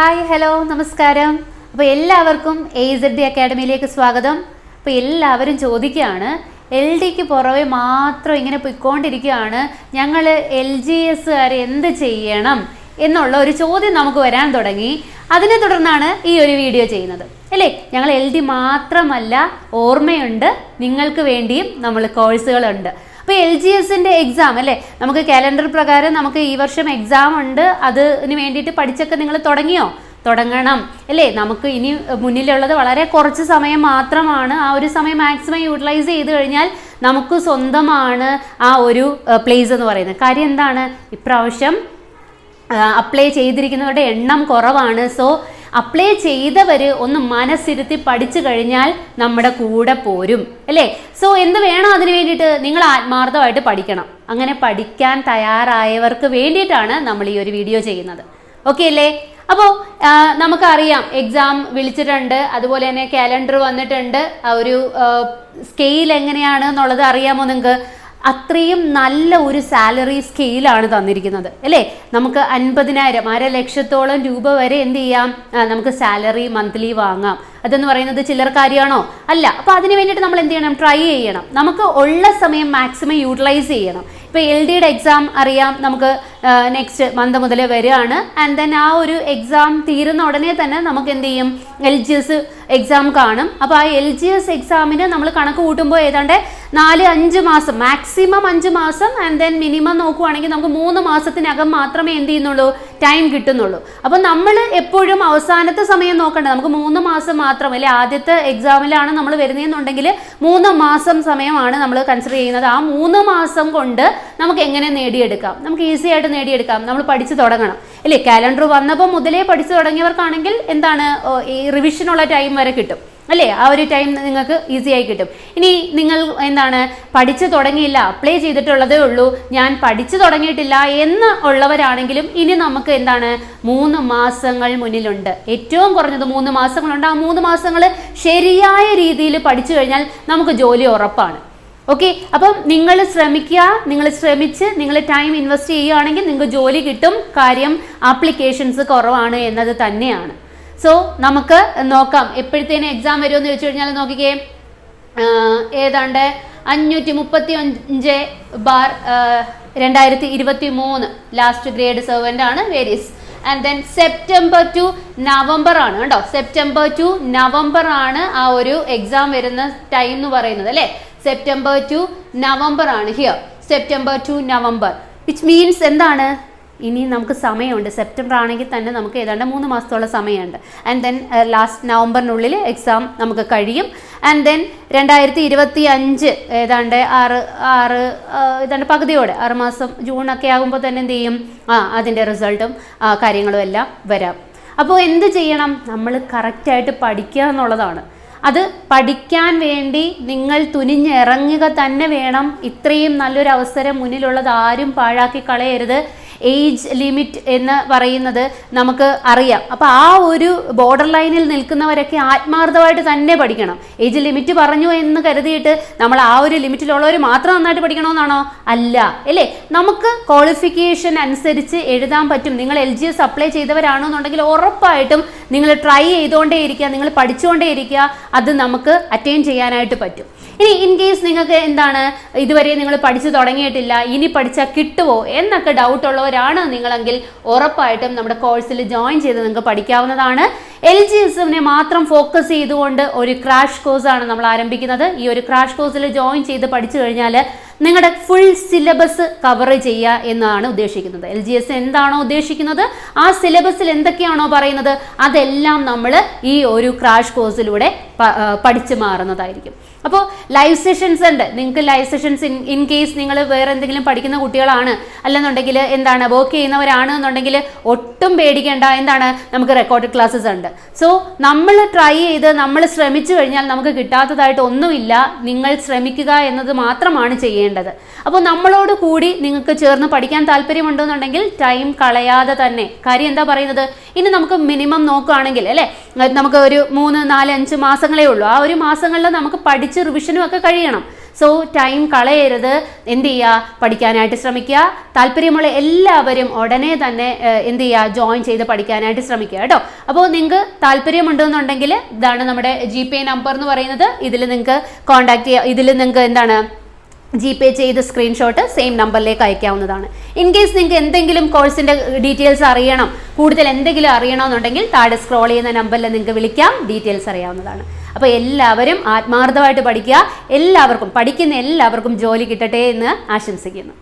Hi hello നമസ്കാരം. അപ്പോൾ എല്ലാവർക്കും എ ഇസഡ് അക്കാഡമിയിലേക്ക് സ്വാഗതം. അപ്പോൾ എല്ലാവരും ചോദിക്കുകയാണ് എൽ ഡിക്ക് പുറമെ മാത്രം ഇങ്ങനെ പൊയ്ക്കൊണ്ടിരിക്കുകയാണ് ഞങ്ങൾ എൽ ജി എസ്സുകാർ എന്ത് ചെയ്യണം എന്നുള്ള ഒരു ചോദ്യം നമുക്ക് വരാൻ തുടങ്ങി. അതിനെ തുടർന്നാണ് ഈ ഒരു വീഡിയോ ചെയ്യുന്നത്. അല്ലേ? ഞങ്ങൾ എൽ ഡി മാത്രമല്ല ഓർമ്മയുണ്ട് നിങ്ങൾക്ക് വേണ്ടിയും നമ്മൾ കോഴ്സുകളുണ്ട്. അപ്പോൾ എൽ ജി എസിന്റെ എക്സാം അല്ലേ? നമുക്ക് കാലണ്ടർ പ്രകാരം നമുക്ക് ഈ വർഷം എക്സാം ഉണ്ട്. അതിന് വേണ്ടിയിട്ട് പഠിച്ചൊക്കെ നിങ്ങൾ തുടങ്ങിയോ? തുടങ്ങണം. അല്ലേ? നമുക്ക് ഇനി മുന്നിലുള്ളത് വളരെ കുറച്ച് സമയം മാത്രമാണ്. ആ ഒരു സമയം മാക്സിമം യൂട്ടിലൈസ് ചെയ്ത് കഴിഞ്ഞാൽ നമുക്ക് സ്വന്തമാണ് ആ ഒരു പ്ലേസ് എന്ന് പറയുന്നത്. കാര്യം എന്താണ്? ഇപ്രാവശ്യം അപ്ലൈ ചെയ്തിരിക്കുന്നവരുടെ എണ്ണം കുറവാണ്. സോ അപ്ലൈ ചെയ്തവർ ഒന്ന് മനസ്സിരുത്തി പഠിച്ചു കഴിഞ്ഞാൽ നമ്മുടെ കൂടെ പോരും അല്ലേ? സോ എന്ത് വേണം അതിന് വേണ്ടിയിട്ട് നിങ്ങൾ ആത്മാർത്ഥമായിട്ട് പഠിക്കണം. അങ്ങനെ പഠിക്കാൻ തയ്യാറായവർക്ക് വേണ്ടിയിട്ടാണ് നമ്മൾ ഈ ഒരു വീഡിയോ ചെയ്യുന്നത്. ഓക്കെ അല്ലേ? അപ്പോൾ നമുക്കറിയാം എക്സാം വിളിച്ചിട്ടുണ്ട് അതുപോലെ തന്നെ കാലണ്ടർ വന്നിട്ടുണ്ട്. ഒരു സ്കെയിൽ എങ്ങനെയാണ് എന്നുള്ളത് അറിയാമോ നിങ്ങൾക്ക്? അത്രയും നല്ല ഒരു സാലറി സ്കെയിലാണ് തന്നിരിക്കുന്നത്. അല്ലേ? നമുക്ക് അൻപതിനായിരം അര ലക്ഷത്തോളം രൂപ വരെ എന്ത് ചെയ്യാം? നമുക്ക് സാലറി മന്ത്ലി വാങ്ങാം. അതെന്ന് പറയുന്നത് ചില്ലറ കാര്യമാണോ? അല്ല. അപ്പോൾ അതിന് വേണ്ടിയിട്ട് നമ്മൾ എന്ത് ചെയ്യണം? ട്രൈ ചെയ്യണം. നമുക്ക് ഉള്ള സമയം മാക്സിമം യൂട്ടിലൈസ് ചെയ്യണം. ഇപ്പോൾ എൽ ഡിയുടെ എക്സാം അറിയാം. നമുക്ക് നെക്സ്റ്റ് മന്ത് മുതലേ വരികയാണ്. ആൻഡ് ദെൻ ആ ഒരു എക്സാം തീരുന്ന ഉടനെ തന്നെ നമുക്ക് എന്ത് ചെയ്യും? എൽ ജി എസ് എക്സാം കാണും. അപ്പോൾ ആ എൽ ജി എസ് എക്സാമിന് നമ്മൾ കണക്ക് കൂട്ടുമ്പോൾ ഏതാണ്ട് നാല് അഞ്ച് മാസം മാക്സിമം അഞ്ച് മാസം ആൻഡ് ദെൻ മിനിമം നോക്കുവാണെങ്കിൽ നമുക്ക് മൂന്ന് മാസത്തിനകം മാത്രമേ എന്ത് ചെയ്യുന്നുള്ളൂ? ടൈം കിട്ടുന്നുള്ളൂ. അപ്പോൾ നമ്മൾ എപ്പോഴും അവസാനത്തെ സമയം നോക്കണ്ടേ. നമുക്ക് മൂന്ന് മാസം മാത്രം അല്ലെ ആദ്യത്തെ എക്സാമിലാണ് നമ്മൾ വരുന്നതെന്നുണ്ടെങ്കിൽ മൂന്ന് മാസം സമയമാണ് നമ്മൾ കൺസിഡർ ചെയ്യുന്നത്. ആ മൂന്ന് മാസം കൊണ്ട് നമുക്ക് എങ്ങനെ നേടിയെടുക്കാം? നമുക്ക് ഈസി ആയിട്ട് നേടിയെടുക്കാം. നമ്മൾ പഠിച്ചു തുടങ്ങണം. അല്ലേ കാലണ്ടർ വന്നപ്പോൾ മുതലേ പഠിച്ചു തുടങ്ങിയവർക്കാണെങ്കിൽ എന്താണ് ഈ റിവിഷനുള്ള ടൈം വരെ കിട്ടും. അല്ലേ? ആ ഒരു ടൈം നിങ്ങൾക്ക് ഈസി ആയി കിട്ടും. ഇനി നിങ്ങൾ എന്താണ്? പഠിച്ചു തുടങ്ങിയില്ല. അപ്ലൈ ചെയ്തിട്ടുള്ളതേ ഉള്ളൂ. ഞാൻ പഠിച്ചു തുടങ്ങിയിട്ടില്ല എന്ന് ഉള്ളവരാണെങ്കിലും ഇനി നമുക്ക് എന്താണ്? മൂന്ന് മാസങ്ങൾ മുന്നിലുണ്ട്. ഏറ്റവും കുറഞ്ഞത് മൂന്ന് മാസങ്ങളുണ്ട്. ആ മൂന്ന് മാസങ്ങൾ ശരിയായ രീതിയിൽ പഠിച്ചു കഴിഞ്ഞാൽ നമുക്ക് ജോലി ഉറപ്പാണ്. ഓക്കെ അപ്പം നിങ്ങൾ ശ്രമിക്കുക. നിങ്ങൾ ശ്രമിച്ച് നിങ്ങൾ ടൈം ഇൻവെസ്റ്റ് ചെയ്യുകയാണെങ്കിൽ നിങ്ങൾക്ക് ജോലി കിട്ടും. കാര്യം ആപ്ലിക്കേഷൻസ് കുറവാണ് എന്നത് തന്നെയാണ്. സോ നമുക്ക് നോക്കാം. എപ്പോഴത്തേനും എക്സാം വരുമെന്ന് ചോദിച്ചു കഴിഞ്ഞാൽ നോക്കിക്കേ. ഏതാണ്ട് അഞ്ഞൂറ്റി മുപ്പത്തി അഞ്ച് ബാർ രണ്ടായിരത്തി ഇരുപത്തി മൂന്ന് ലാസ്റ്റ് ഗ്രേഡ് സെർവന്റ് ആണ് various and then September to November ആണ് കേട്ടോ സെപ്റ്റംബർ ടു നവംബർ ആണ് ആ ഒരു എക്സാം വരുന്ന ടൈം എന്ന് പറയുന്നത് അല്ലേ? സെപ്റ്റംബർ ടു നവംബർ ആണ് here September to November which means എന്താണ്? ഇനി നമുക്ക് സമയമുണ്ട്. സെപ്റ്റംബർ ആണെങ്കിൽ തന്നെ നമുക്ക് ഏതാണ്ട് മൂന്ന് മാസത്തോളം സമയമുണ്ട്. ആൻഡ് ദെൻ ലാസ്റ്റ് നവംബറിനുള്ളിൽ എക്സാം നമുക്ക് കഴിയും. ആൻഡ് ദെൻ രണ്ടായിരത്തി ഇരുപത്തി അഞ്ച് ഏതാണ്ട് ആറ് ആറ് ഏതാണ്ട് പകുതിയോടെ ആറ് മാസം ജൂൺ ഒക്കെ ആകുമ്പോൾ തന്നെ എന്ത് ചെയ്യും? ആ അതിന്റെ റിസൾട്ടും കാര്യങ്ങളും എല്ലാം വരാം. അപ്പോൾ എന്ത് ചെയ്യണം? നമ്മൾ കറക്റ്റായിട്ട് പഠിക്കുക എന്നുള്ളതാണ്. അത് പഠിക്കാൻ വേണ്ടി നിങ്ങൾ തുനിഞ്ഞിറങ്ങുക തന്നെ വേണം. ഇത്രയും നല്ലൊരു അവസരം മുന്നിലുള്ളത് ആരും പാഴാക്കി കളയരുത്. ഏജ് ലിമിറ്റ് എന്ന് പറയുന്നത് നമുക്ക് അറിയാം. അപ്പോൾ ആ ഒരു ബോർഡർ ലൈനിൽ നിൽക്കുന്നവരൊക്കെ ആത്മാർത്ഥമായിട്ട് തന്നെ പഠിക്കണം. ഏജ് ലിമിറ്റ് പറഞ്ഞു എന്ന് കരുതിയിട്ട് നമ്മൾ ആ ഒരു ലിമിറ്റിലുള്ളവർ മാത്രം നന്നായിട്ട് പഠിക്കണമെന്നാണോ? അല്ല. അല്ലേ? നമുക്ക് ക്വാളിഫിക്കേഷൻ അനുസരിച്ച് എഴുതാൻ പറ്റും. നിങ്ങൾ എൽ ജി എസ് അപ്ലൈ ചെയ്തവരാണെന്നുണ്ടെങ്കിൽ ഉറപ്പായിട്ടും നിങ്ങൾ ട്രൈ ചെയ്തുകൊണ്ടേ ഇരിക്കുക. നിങ്ങൾ പഠിച്ചുകൊണ്ടേ ഇരിക്കുക. അത് നമുക്ക് അറ്റൈൻ ചെയ്യാനായിട്ട് പറ്റും. ഇനി ഇൻ കേസ് നിങ്ങൾക്ക് എന്താണ്? ഇതുവരെ നിങ്ങൾ പഠിച്ചു തുടങ്ങിയിട്ടില്ല. ഇനി പഠിച്ചാൽ കിട്ടുമോ എന്നൊക്കെ ഡൗട്ട് ഉള്ളവരാണ് നിങ്ങളെങ്കിൽ ഉറപ്പായിട്ടും നമ്മുടെ കോഴ്സിൽ ജോയിൻ ചെയ്ത് നിങ്ങൾക്ക് പഠിക്കാവുന്നതാണ്. എൽ ജി എസിനെ മാത്രം ഫോക്കസ് ചെയ്തുകൊണ്ട് ഒരു ക്രാഷ് കോഴ്സാണ് നമ്മൾ ആരംഭിക്കുന്നത്. ഈ ഒരു ക്രാഷ് കോഴ്സിൽ ജോയിൻ ചെയ്ത് പഠിച്ചു കഴിഞ്ഞാൽ നിങ്ങളുടെ ഫുൾ സിലബസ് കവർ ചെയ്യുക എന്നാണ് ഉദ്ദേശിക്കുന്നത്. എൽ ജി എസ് എന്താണോ ഉദ്ദേശിക്കുന്നത്? ആ സിലബസിൽ എന്തൊക്കെയാണോ പറയുന്നത്? അതെല്ലാം നമ്മൾ ഈ ഒരു ക്രാഷ് കോഴ്സിലൂടെ പഠിച്ചു മാറുന്നതായിരിക്കും. അപ്പോൾ ലൈവ് സെഷൻസ് ഉണ്ട്. നിങ്ങൾക്ക് ലൈവ് സെഷൻസ് ഇൻ കേസ് നിങ്ങൾ വേറെ എന്തെങ്കിലും പഠിക്കുന്ന കുട്ടികളാണ്. അല്ലെന്നുണ്ടെങ്കിൽ എന്താണ് വർക്ക് ചെയ്യുന്നവരാണ് എന്നുണ്ടെങ്കിൽ ഒട്ടും പേടിക്കേണ്ട എന്താണ് നമുക്ക് റെക്കോർഡ് ക്ലാസ്സസ് ഉണ്ട്. സോ നമ്മൾ ട്രൈ ചെയ്ത് നമ്മൾ ശ്രമിച്ചു കഴിഞ്ഞാൽ നമുക്ക് കിട്ടാത്തതായിട്ട് ഒന്നുമില്ല. നിങ്ങൾ ശ്രമിക്കുക എന്നത് മാത്രമാണ് ചെയ്യേണ്ടത്. അപ്പോൾ നമ്മളോട് കൂടി നിങ്ങൾക്ക് ചേർന്ന് പഠിക്കാൻ താല്പര്യമുണ്ടെന്നുണ്ടെങ്കിൽ ടൈം കളയാതെ തന്നെ. കാര്യം എന്താ പറയുന്നത്? ഇനി നമുക്ക് മിനിമം നോക്കുകയാണെങ്കിൽ അല്ലേ? നമുക്ക് ഒരു മൂന്ന് നാല് അഞ്ച് മാസങ്ങളേ ഉള്ളൂ. ആ ഒരു മാസങ്ങളിൽ നമുക്ക് പഠിച്ച് റിവിഷനും ഒക്കെ കഴിയണം. സോ ടൈം കളയരുത്. എന്ത് ചെയ്യുക? പഠിക്കാനായിട്ട് ശ്രമിക്കുക. താല്പര്യമുള്ള എല്ലാവരും ഉടനെ തന്നെ എന്ത് ചെയ്യുക? ജോയിൻ ചെയ്ത് പഠിക്കാനായിട്ട് ശ്രമിക്കുക കേട്ടോ. അപ്പോൾ നിങ്ങൾക്ക് താല്പര്യമുണ്ടെന്നുണ്ടെങ്കിൽ ഇതാണ് നമ്മുടെ ജി പേ നമ്പർ എന്ന് പറയുന്നത്. ഇതിൽ നിങ്ങൾക്ക് കോൺടാക്ട് ചെയ്യുക ഇതിൽ നിങ്ങൾക്ക് എന്താണ്? ജി പേ ചെയ്ത് സ്ക്രീൻഷോട്ട് സെയിം നമ്പറിലേക്ക് അയക്കാവുന്നതാണ്. ഇൻ കേസ് നിങ്ങൾക്ക് എന്തെങ്കിലും കോഴ്സിന്റെ ഡീറ്റെയിൽസ് അറിയണം കൂടുതൽ എന്തെങ്കിലും അറിയണമെന്നുണ്ടെങ്കിൽ താഴെ സ്ക്രോൾ ചെയ്യുന്ന നമ്പറിൽ നിങ്ങൾക്ക് വിളിക്കാം ഡീറ്റെയിൽസ് അറിയാവുന്നതാണ്. അപ്പോൾ എല്ലാവരും ആത്മാർത്ഥമായിട്ട് പഠിക്കുക എല്ലാവർക്കും പഠിക്കുന്ന എല്ലാവർക്കും ജോലി കിട്ടട്ടെ എന്ന് ആശംസിക്കുന്നു.